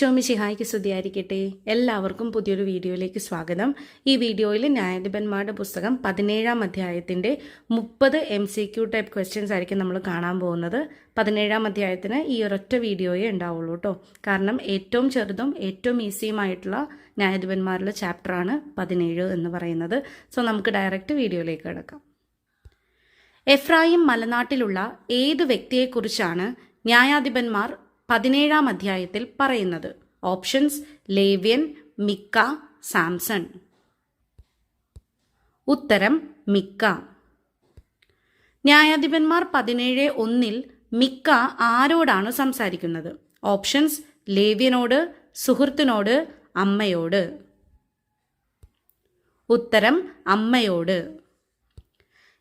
ഈശോമിശിഹായ്ക്ക് സ്തുതിയായിരിക്കട്ടെ. എല്ലാവർക്കും പുതിയൊരു വീഡിയോയിലേക്ക് സ്വാഗതം. ഈ വീഡിയോയിൽ ന്യായാധിപന്മാരുടെ പുസ്തകം പതിനേഴാം അധ്യായത്തിന്റെ മുപ്പത് M C Q type questions ആയിരിക്കും നമ്മൾ കാണാൻ പോകുന്നത്. പതിനേഴാം അധ്യായത്തിന് ഈ ഒരൊറ്റ വീഡിയോയേ ഉണ്ടാവുള്ളൂ കേട്ടോ കാരണം ഏറ്റവും ചെറുതും ഏറ്റവും ഈസിയുമായിട്ടുള്ള ന്യായാധിപന്മാരുടെ ചാപ്റ്ററാണ് പതിനേഴ് എന്ന് പറയുന്നത്. സോ നമുക്ക് ഡയറക്റ്റ് വീഡിയോയിലേക്ക് കിടക്കാം. എഫ്രായിം മലനാട്ടിലുള്ള ഏത് വ്യക്തിയെക്കുറിച്ചാണ് ന്യായാധിപന്മാർ പതിനേഴാം അധ്യായത്തിൽ പറയുന്നത്. ഓപ്ഷൻസ് ലേവ്യൻ മിക്ക സാംസൺ. ഉത്തരം മിക്ക. ന്യായാധിപന്മാർ പതിനേഴ് ഒന്നിൽ മിക്ക ആരോടാണ് സംസാരിക്കുന്നത്? ഓപ്ഷൻസ് ലേവ്യനോട് സുഹൃത്തിനോട് അമ്മയോട്. ഉത്തരം അമ്മയോട്.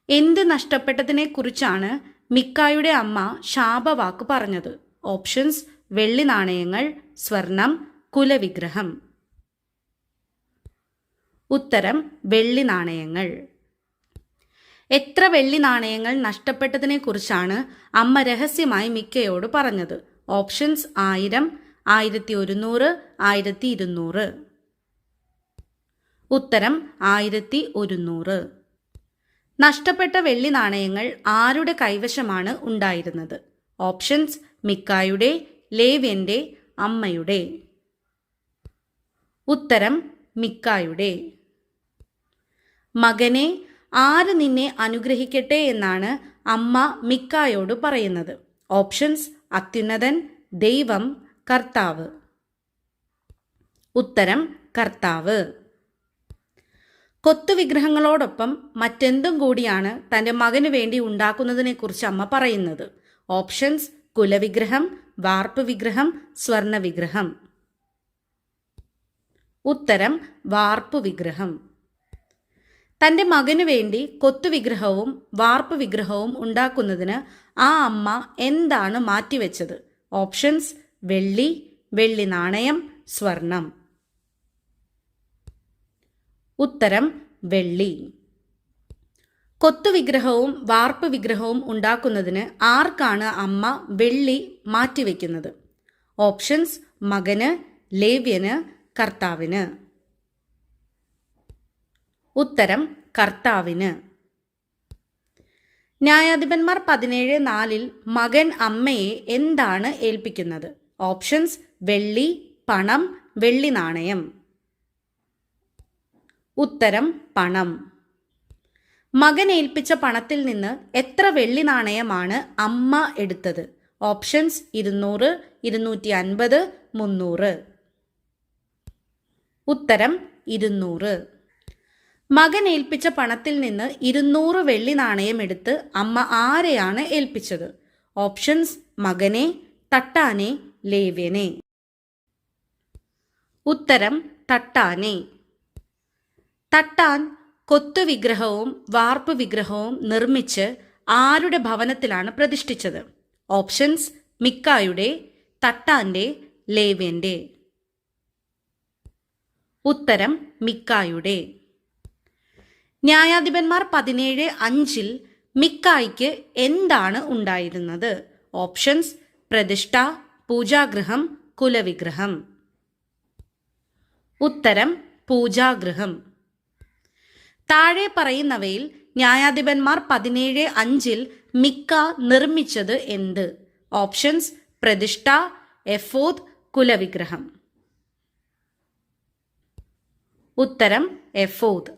എന്ത് നഷ്ടപ്പെട്ടതിനെ കുറിച്ചാണ് മിക്കായുടെ അമ്മ ശാപവാക്ക് പറഞ്ഞത്? ഓപ്ഷൻസ് വെള്ളി നാണയങ്ങൾ സ്വർണം കുലവിഗ്രഹം. ഉത്തരം വെള്ളി നാണയങ്ങൾ. എത്ര വെള്ളി നാണയങ്ങൾ നഷ്ടപ്പെട്ടതിനെ കുറിച്ചാണ് അമ്മ രഹസ്യമായി മിക്കയോട് പറഞ്ഞത്. ഓപ്ഷൻസ് ആയിരം ആയിരത്തി ഒരുന്നൂറ് ആയിരത്തി ഇരുന്നൂറ്. ഉത്തരം ആയിരത്തി ഒരുന്നൂറ്. നഷ്ടപ്പെട്ട വെള്ളി നാണയങ്ങൾ ആരുടെ കൈവശമാണ് ഉണ്ടായിരുന്നത്? ഓപ്ഷൻസ് മിക്കായുടെ ലേവ്യന്റെ അമ്മയുടെ. ഉത്തരം മിക്കായുടെ. മകനെ ആര് നിന്നെ അനുഗ്രഹിക്കട്ടെ എന്നാണ് അമ്മ മിക്കായോട് പറയുന്നത്. ഓപ്ഷൻസ് അത്യുന്നതൻ ദൈവം കർത്താവ്. ഉത്തരം കർത്താവ്. കൊത്തുവിഗ്രഹങ്ങളോടൊപ്പം മറ്റെന്തും കൂടിയാണ് തന്റെ മകന് വേണ്ടി ഉണ്ടാക്കുന്നതിനെക്കുറിച്ച് അമ്മ പറയുന്നത്. ഓപ്ഷൻസ് കുലവിഗ്രഹം വാർപ്പ് വിഗ്രഹം സ്വർണവിഗ്രഹം. ഉത്തരം വാർപ്പ് വിഗ്രഹം തന്റെ മകനു വേണ്ടി കൊത്തുവിഗ്രഹവും വാർപ്പ് വിഗ്രഹവും ഉണ്ടാക്കുന്നതിന് ആ അമ്മ എന്താണ് മാറ്റിവെച്ചത്? ഓപ്ഷൻസ് വെള്ളി വെള്ളി നാണയം സ്വർണം. ഉത്തരം വെള്ളി. കൊത്തുവിഗ്രഹവും വാർപ്പ് വിഗ്രഹവും ഉണ്ടാക്കുന്നതിന് ആർക്കാണ് അമ്മ വെള്ളി മാറ്റിവെക്കുന്നത്? ഓപ്ഷൻസ് മകന് ലേവ്യന് കർത്താവിന്. ഉത്തരം കർത്താവിന്. ന്യായാധിപന്മാർ പതിനേഴ് നാലിൽ മകൻ അമ്മയെ എന്താണ് ഏൽപ്പിക്കുന്നത്? ഓപ്ഷൻസ് വെള്ളി പണം വെള്ളി നാണയം. ഉത്തരം പണം. മകൻ ഏൽപ്പിച്ച പണത്തിൽ നിന്ന് എത്ര വെള്ളി നാണയമാണ് അമ്മ എടുത്തത്? ഓപ്ഷൻസ് ഇരുന്നൂറ് ഇരുന്നൂറ്റി അൻപത് മുന്നൂറ്. ഉത്തരം ഇരുന്നൂറ്. മകൻ ഏൽപ്പിച്ച പണത്തിൽ നിന്ന് ഇരുന്നൂറ് വെള്ളി നാണയം എടുത്ത് അമ്മ ആരെയാണ് ഏൽപ്പിച്ചത്? ഓപ്ഷൻസ് മകനെ തട്ടാനെ ലേവ്യനെ. ഉത്തരം തട്ടാനെ. തട്ടാൻ കൊത്തുവിഗ്രഹവും വാർപ്പ് വിഗ്രഹവും നിർമ്മിച്ച് ആരുടെ ഭവനത്തിലാണ് പ്രതിഷ്ഠിച്ചത്? ഓപ്ഷൻസ് മിക്കായുടെ തട്ടാന്റെ ലേവ്യന്റെ. ഉത്തരം മിക്കായുടെ. ന്യായാധിപന്മാർ പതിനേഴ് അഞ്ചിൽ മിക്കായ്ക്ക് എന്താണ് ഉണ്ടായിരുന്നത്? ഓപ്ഷൻസ് പ്രതിഷ്ഠ പൂജാഗൃഹം കുലവിഗ്രഹം. ഉത്തരം പൂജാഗൃഹം. താഴെ പറയുന്നവയിൽ ന്യായാധിപന്മാർ പതിനേഴ് അഞ്ചിൽ മിക്ക നിർമ്മിച്ചത് എന്ത്? ഓപ്ഷൻസ് പ്രതിഷ്ഠ എഫോദ് കുലവിഗ്രഹം. ഉത്തരം എഫോദ്.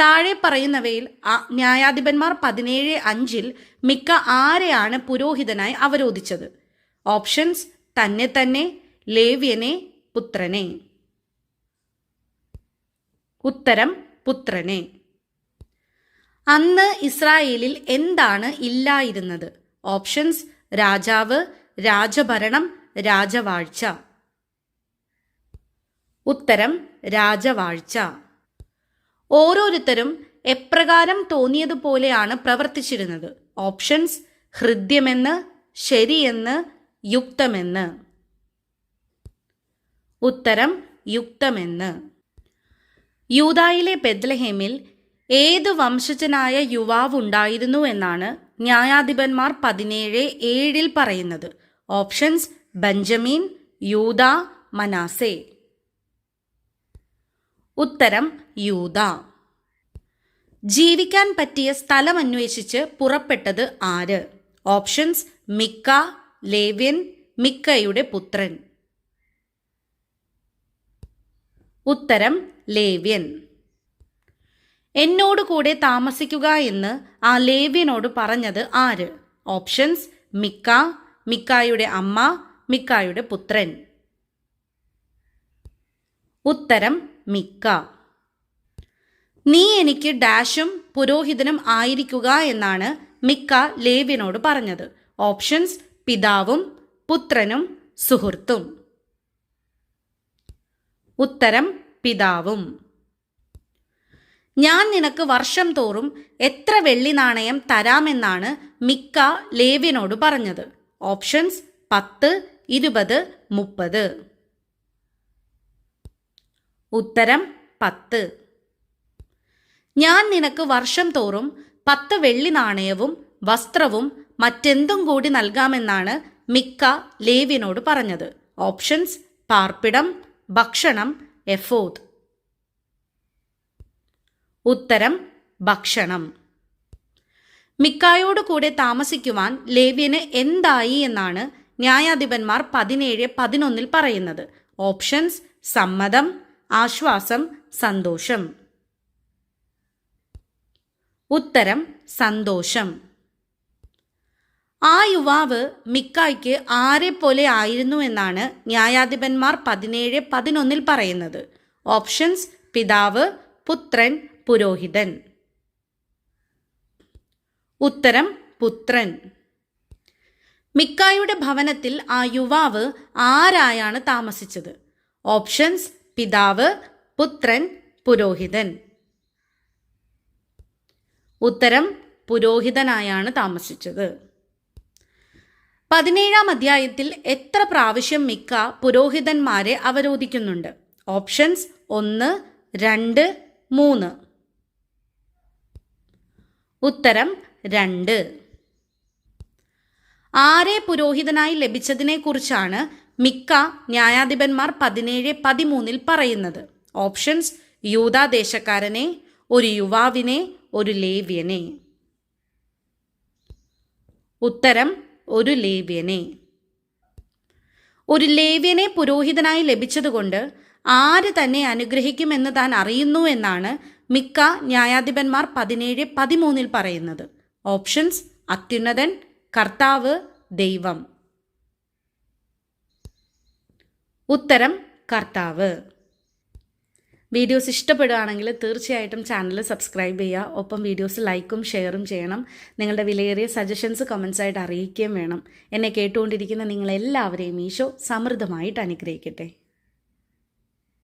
താഴെ പറയുന്നവയിൽ ന്യായാധിപന്മാർ പതിനേഴ് അഞ്ചിൽ മിക്ക ആരെയാണ് പുരോഹിതനായി അവരോധിച്ചത്? ഓപ്ഷൻസ് തന്നെ തന്നെ ലേവ്യനെ പുത്രനെ. ഉത്തരം പുത്രനെ. അന്ന് ഇസ്രായേലിൽ എന്താണ് ഇല്ലായിരുന്നത്? ഓപ്ഷൻസ് രാജാവ് രാജഭരണം രാജവാഴ്ച. ഉത്തരം രാജവാഴ്ച. ഓരോരുത്തരും എപ്രകാരം തോന്നിയതുപോലെയാണ് പ്രവർത്തിച്ചിരുന്നത്? ഓപ്ഷൻസ് ഹൃദ്യമെന്ന് ശരിയെന്ന് യുക്തമെന്ന്. ഉത്തരം യുക്തമെന്ന്. യൂതായിലെ ബെദ്ലഹേമിൽ ഏത് വംശജനായ യുവാവ് ഉണ്ടായിരുന്നു എന്നാണ് ന്യായാധിപന്മാർ പതിനേഴ് ഏഴിൽ പറയുന്നത്. ഓപ്ഷൻസ് ബെഞ്ചമിൻ യൂത മനാസെ. ഉത്തരം യൂത ജീവിക്കാൻ പറ്റിയ സ്ഥലം അന്വേഷിച്ച് പുറപ്പെട്ടത് ആര്? ഓപ്ഷൻസ് മിക്ക ലേവ്യൻ മിക്കയുടെ പുത്രൻ. ഉത്തരം ലേവ്യൻ. എന്നോട് കൂടെ താമസിക്കുക എന്ന് ആ ലേവ്യനോട് പറഞ്ഞത് ആര്? ഓപ്ഷൻസ് മിക്ക മിക്കായുടെ അമ്മ മിക്കായുടെ പുത്രൻ. ഉത്തരം മിക്ക. നീ എനിക്ക് ഡാഷും പുരോഹിതനും ആയിരിക്കുക എന്നാണ് മിക്ക ലേവ്യനോട് പറഞ്ഞത്. ഓപ്ഷൻസ് പിതാവും പുത്രനും സുഹൃത്തും. ഉത്തരം പിതാവും. ഞാൻ നിനക്ക് വർഷം തോറും എത്ര വെള്ളി നാണയം തരാമെന്നാണ് മിക്ക ലേവ്യനോട് പറഞ്ഞത്. ഓപ്ഷൻസ് പത്ത് ഇരുപത് മുപ്പത്. ഉത്തരം പത്ത്. ഞാൻ നിനക്ക് വർഷം തോറും പത്ത് വെള്ളി നാണയവും വസ്ത്രവും മറ്റെന്തും കൂടി നൽകാമെന്നാണ് മിക്ക ലേവ്യനോട് പറഞ്ഞത്. ഓപ്ഷൻസ് പാർപ്പിടം ഭക്ഷണം എഫോദ്. ഉത്തരം ഭക്ഷണം. മിക്കായോട് കൂടെ താമസിക്കുവാൻ ലേവ്യന് എന്തായി എന്നാണ് ന്യായാധിപന്മാർ പതിനേഴ് പതിനൊന്നിൽ പറയുന്നത്. ഓപ്ഷൻസ് സമ്മതം ആശ്വാസം സന്തോഷം. ഉത്തരം സന്തോഷം. ആ യുവാവ് മിക്കായ്ക്ക് ആരെ പോലെ ആയിരുന്നു എന്നാണ് ന്യായാധിപന്മാർ പതിനേഴ് പതിനൊന്നിൽ പറയുന്നത്. ഓപ്ഷൻസ് പിതാവ് പുത്രൻ പുരോഹിതൻ. ഉത്തരം പുത്രൻ. മിക്കായുടെ ഭവനത്തിൽ ആ യുവാവ് ആരായാണ് താമസിച്ചത്? ഓപ്ഷൻസ് പിതാവ് പുത്രൻ പുരോഹിതൻ. ഉത്തരം പുരോഹിതനായാണ് താമസിച്ചത്. പതിനേഴാം അധ്യായത്തിൽ എത്ര പ്രാവശ്യം മിക്ക പുരോഹിതന്മാരെ അവരോധിക്കുന്നുണ്ട്? ഓപ്ഷൻസ് ഒന്ന് രണ്ട് മൂന്ന്. ഉത്തരം രണ്ട്. ആരെ പുരോഹിതനായി ലഭിച്ചതിനെക്കുറിച്ചാണ് മിക്ക ന്യായാധിപന്മാർ പതിനേഴ് പതിമൂന്നിൽ പറയുന്നത്? ഓപ്ഷൻസ് യൂതാദേശക്കാരനെ ഒരു യുവാവിനെ ഒരു ലേവ്യനെ. ഉത്തരം ഒരു ലേവ്യനെ. ഒരു ലേവ്യനെ പുരോഹിതനായി ലഭിച്ചതുകൊണ്ട് ആര് തന്നെ അനുഗ്രഹിക്കുമെന്ന് താൻ അറിയുന്നു എന്നാണ് മിക്ക ന്യായാധിപന്മാർ പതിനേഴ് പതിമൂന്നിൽ പറയുന്നത്. ഓപ്ഷൻസ് അത്യുന്നതൻ കർത്താവ് ദൈവം. ഉത്തരം കർത്താവ്. വീഡിയോസ് ഇഷ്ടപ്പെടുകയാണെങ്കിൽ തീർച്ചയായിട്ടും ചാനൽ സബ്സ്ക്രൈബ് ചെയ്യുക. ഒപ്പം വീഡിയോസ് ലൈക്കും ഷെയറും ചെയ്യണം. നിങ്ങളുടെ വിലയേറിയ സജഷൻസ് കമൻസ് ആയിട്ട് അറിയിക്കുകയും വേണം. എന്നെ കേട്ടുകൊണ്ടിരിക്കുന്ന നിങ്ങളെല്ലാവരെയും ഈശോ സമൃദ്ധമായിട്ട് അനുഗ്രഹിക്കട്ടെ.